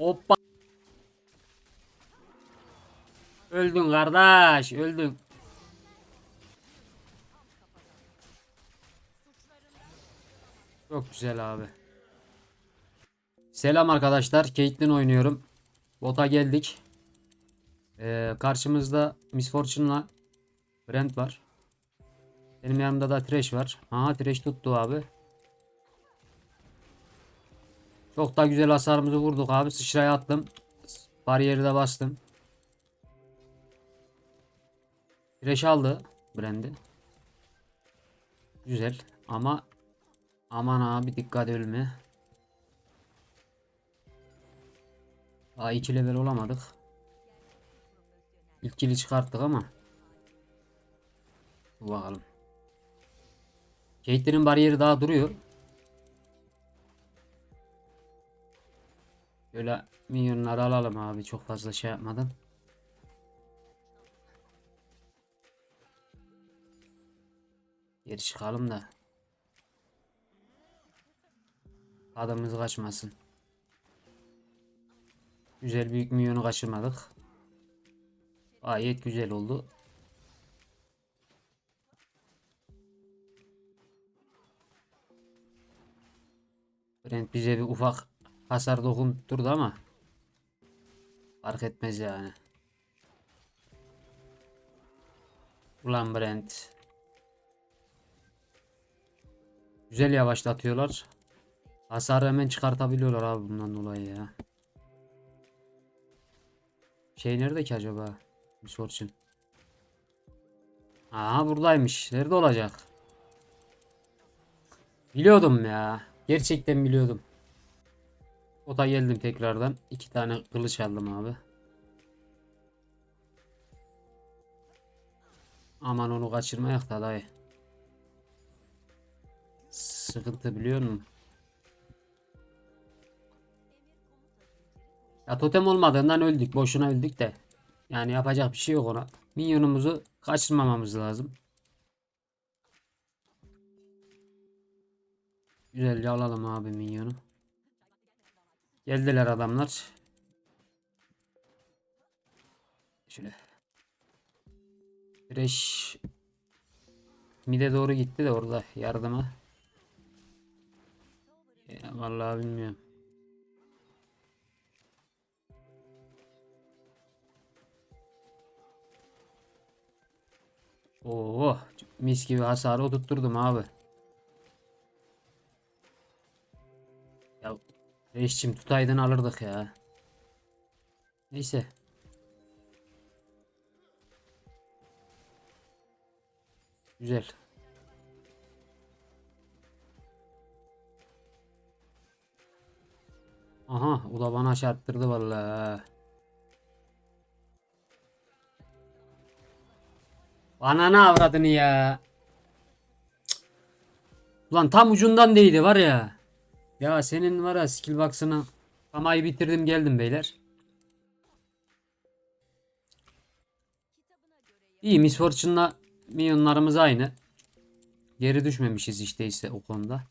Hoppa. Öldün kardeş, öldün. Çok güzel abi. Selam arkadaşlar. Caitlyn oynuyorum. Bota geldik. Ee, karşımızda Miss Fortune'la Brent var. Benim yanımda da Thresh var. Aha Thresh tuttu abi. Çok da güzel hasarımızı vurduk abi. Sıçraya attım. Bariyeri de bastım. Thresh aldı Brand'i. Güzel ama aman abi dikkat ölme. Daha 2 level olamadık. İlk kili çıkarttık ama. Dur Bakalım. Caitlyn'in bariyeri daha duruyor. Şöyle minyonları alalım abi çok fazla şey yapmadan. Geri çıkalım da. Adamımız kaçmasın. Güzel büyük minyonu kaçırmadık. Gayet güzel oldu. Brent bize bir ufak hasar dokunturdu ama fark etmez yani. Ulan Brent. Güzel yavaşlatıyorlar. Hasarı hemen çıkartabiliyorlar abi bundan dolayı ya. Şey nerede ki acaba? Bir sorçun. Aha buradaymış. Nerede olacak? Biliyordum ya. Gerçekten biliyordum. O da geldim tekrardan. İki tane kılıç aldım abi. Aman onu kaçırmayak da dayı. Sıkıntı biliyor musun? Ya totem olmadığından öldük. Boşuna öldük de. Yani yapacak bir şey yok ona. Minyonumuzu kaçırmamamız lazım. Güzel alalım abi minyonu. Geldiler adamlar. Şöyle. Fresh mide doğru gitti de orada yardıma. Ya vallahi bilmiyorum. Oo, mis gibi hasarı oturtturdum abi. Reisçim tutaydın alırdık ya. Neyse. Güzel. Aha, o da bana çarptırdı vallahi. Bana ne avradını ya. Cık. Ulan tam ucundan değdi var ya. Ya senin var ya skill box'ını Kamayı bitirdim geldim beyler. İyi Miss Fortune'la minyonlarımız aynı. Geri düşmemişiz işte ise o konuda.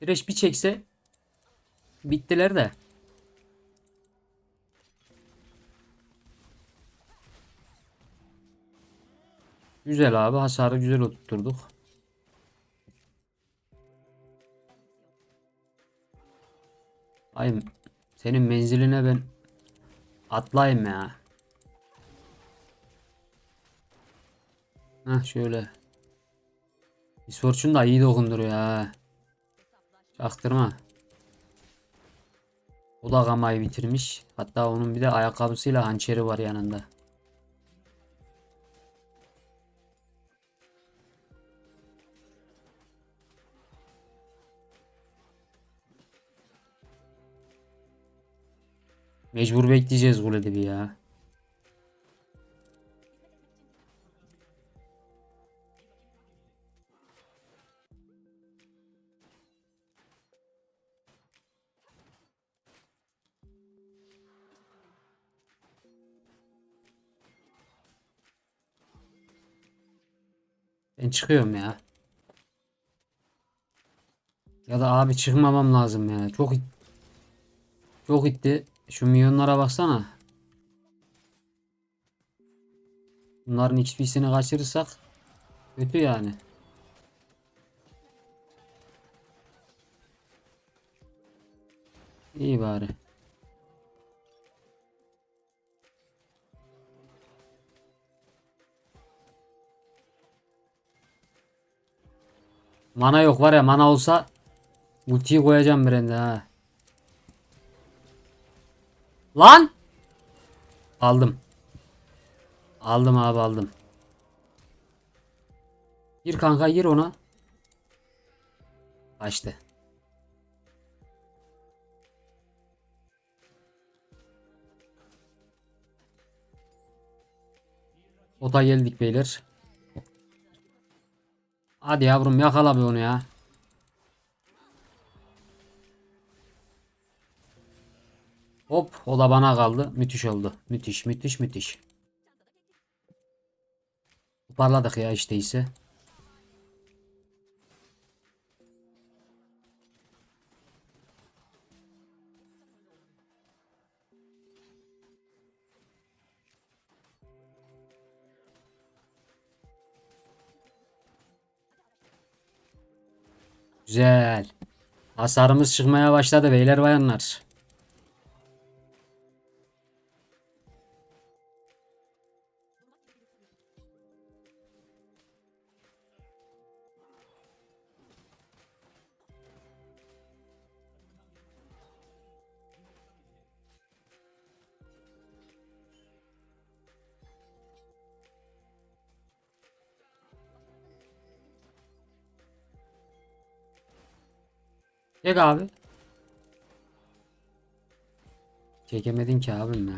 Direş bir çekse bittiler de. Güzel abi hasarı güzel oturtturduk. Ay senin menziline ben atlayayım ya. Heh şöyle. Misfortune da iyi dokunduruyor ha. Çaktırma. O da gamayı bitirmiş. Hatta onun bir de ayakkabısıyla hançeri var yanında. Mecbur bekleyeceğiz kulede bir ya. Ben çıkıyorum ya. Ya da abi çıkmamam lazım ya. Çok it- çok itti. Şu milyonlara baksana. Bunların hiçbirisini kaçırırsak kötü yani. İyi bari. Mana yok var ya mana olsa ultiyi koyacağım birinde ha. Lan! Aldım. Aldım abi aldım. Gir kanka gir ona. Kaçtı. Ota geldik beyler. Hadi yavrum yakala bir onu ya. O da bana kaldı. Müthiş oldu. Müthiş müthiş müthiş. Toparladık ya işte ise. Güzel. Hasarımız çıkmaya başladı beyler bayanlar. Çek abi. Çekemedin ki abim ya.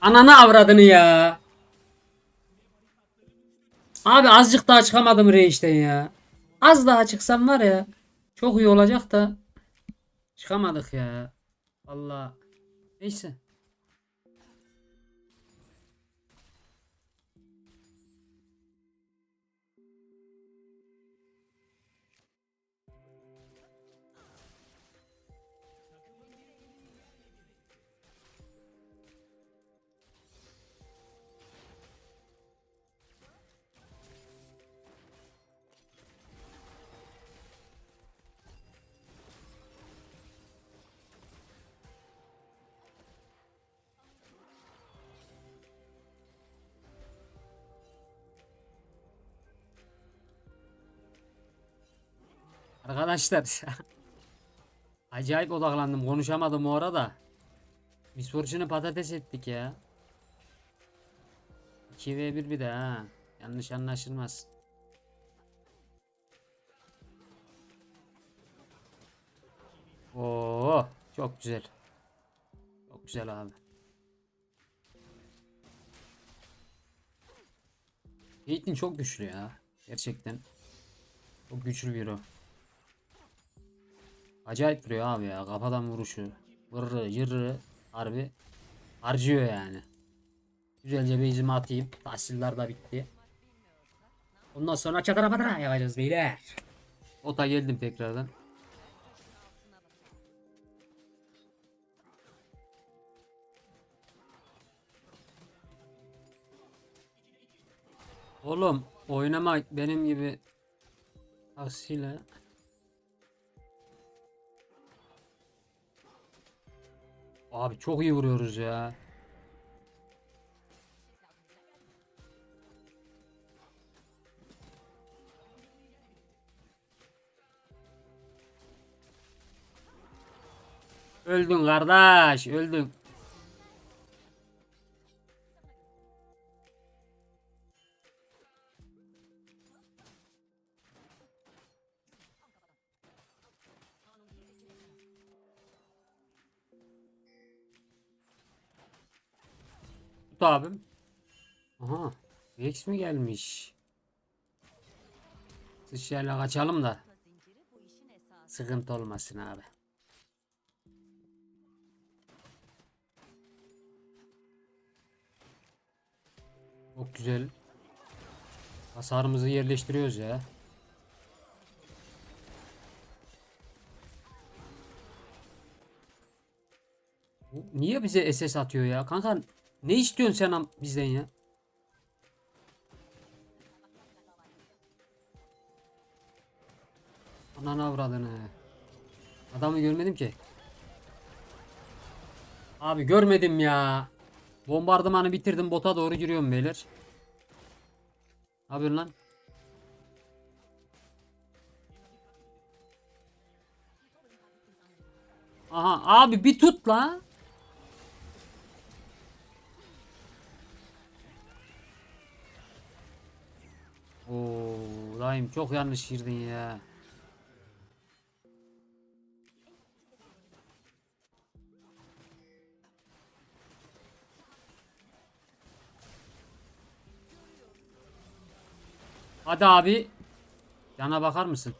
Ananı avradını ya. Abi azıcık daha çıkamadım Reis'ten ya. Az daha çıksam var ya. Çok iyi olacak da. Çıkamadık ya. Allah. Neyse. Arkadaşlar acayip odaklandım konuşamadım o arada. Biz Fortune'ı patates ettik ya. 2v1 bir de ha. Yanlış anlaşılmaz. Oo, çok güzel. Çok güzel abi. Caitlyn çok güçlü ya. Gerçekten. Çok güçlü bir o. Acayip vuruyor abi ya. Kafadan vuruşu. Vırrı yırrı. Harbi. Harcıyor yani. Güzelce base'imi atayım. Tahsiller da bitti. Ondan sonra çatıra patıra yapacağız beyler. Ota geldim tekrardan. Oğlum oynama benim gibi aksiyle. Abi çok iyi vuruyoruz ya. Öldün kardeş, öldün. Tut abim. Aha. Rex mi gelmiş? Sıçrayla kaçalım da sıkıntı olmasın abi. Çok güzel. Hasarımızı yerleştiriyoruz ya. Niye bize SS atıyor ya? Kanka ne istiyorsun sen bizden ya? Ananı avradını. Adamı görmedim ki. Abi görmedim ya. Bombardımanı bitirdim bota doğru giriyorum beyler. Ne lan? Aha abi bir tut la. Rahim çok yanlış girdin ya. Hadi abi. Yana bakar mısın?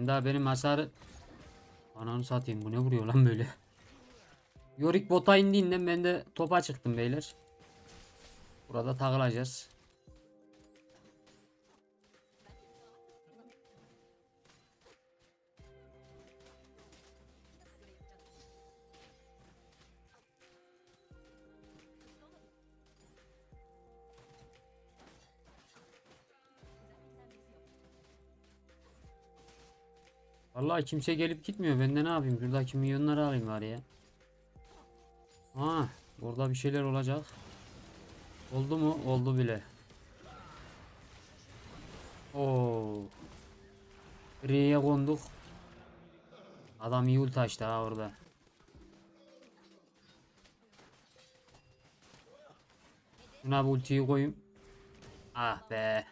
Ben daha benim hasarı Ananı satayım bu ne vuruyor lan böyle. Yorick bota indiğinden ben de topa çıktım beyler. Burada takılacağız. Vallahi kimse gelip gitmiyor. Ben de ne yapayım? Şuradaki milyonları alayım bari ya. Ha, burada bir şeyler olacak. Oldu mu? Oldu bile. Oo. Gri'ye konduk. Adam iyi ult açtı ha orada. Buna bu ultiyi koyayım. Ah be.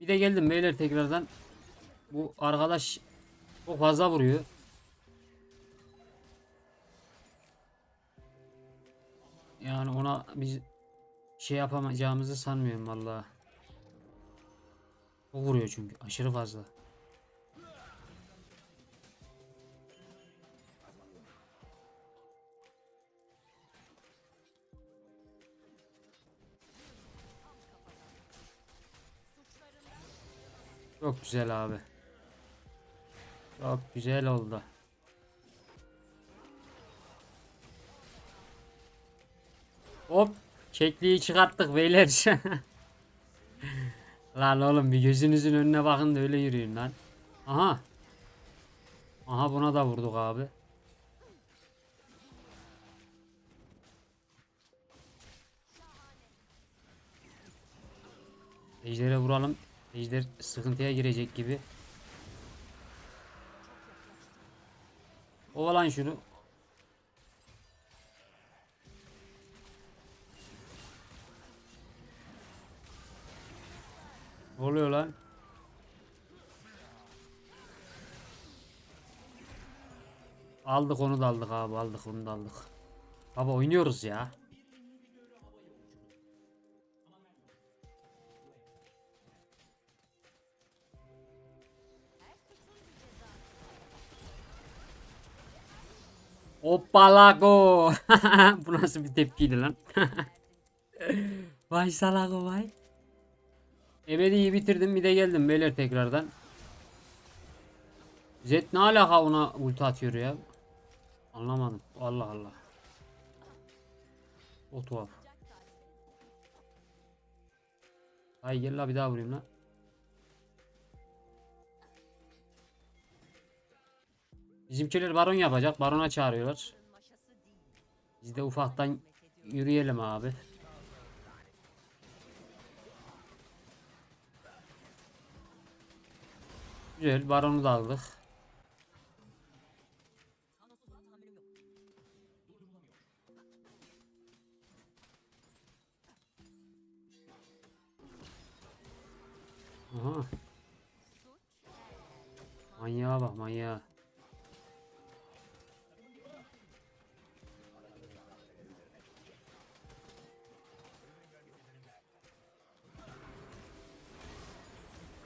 Bir de geldim beyler tekrardan. Bu arkadaş çok fazla vuruyor. Yani ona biz şey yapamayacağımızı sanmıyorum vallahi. O vuruyor çünkü aşırı fazla. Çok güzel abi. Çok güzel oldu. Hop. Kekliği çıkarttık beyler. lan oğlum bir gözünüzün önüne bakın da öyle yürüyün lan. Aha. Aha buna da vurduk abi. Ejder'e vuralım. Ejder sıkıntıya girecek gibi. Ovalan şunu. Ne oluyor lan? Aldık onu da aldık abi aldık onu da aldık. Baba oynuyoruz ya. Hoppalago. Bu nasıl bir tepkiydi lan? vay salago vay. Ebedi'yi bitirdim bir de geldim beyler tekrardan. Zed ne alaka ona ulti atıyor ya? Anlamadım. Allah Allah. O tuhaf. Ay gel la bir daha vurayım la. Bizimkiler baron yapacak. Barona çağırıyorlar. Biz de ufaktan yürüyelim abi. Güzel baronu da aldık. Aha. Manyağa bak manyağa.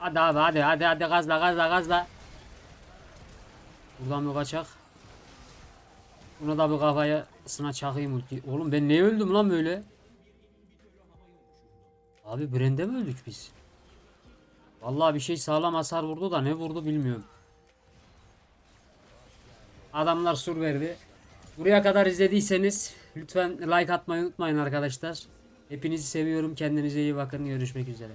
Hadi abi hadi hadi hadi gazla gazla gazla. Buradan bir kaçak. Buna da bir kafaya sına çakayım ulti. Oğlum ben niye öldüm lan böyle? Abi Brand'e mi öldük biz? Vallahi bir şey sağlam hasar vurdu da ne vurdu bilmiyorum. Adamlar sur verdi. Buraya kadar izlediyseniz lütfen like atmayı unutmayın arkadaşlar. Hepinizi seviyorum. Kendinize iyi bakın. Görüşmek üzere.